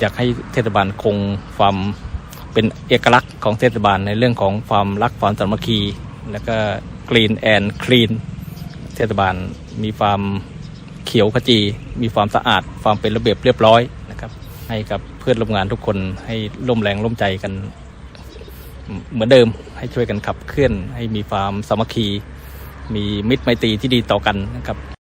อยากให้เทศบาลคงความเป็นเอกลักษณ์ของเทศบาลในเรื่องของความรักความสามัคคี และก็กรีนแอนด์คลีนเทศบาลมีความเขียวขจี มีความสะอาด ความเป็นระเบียบเรียบร้อยนะครับ ให้กับเพื่อนร่วมงานทุกคนให้ร่วมแรงร่วมใจกัน เหมือนเดิมให้ช่วยกันขับเคลื่อน ให้มีความสามัคคี มีมิตรไมตรีที่ดีต่อกันนะครับ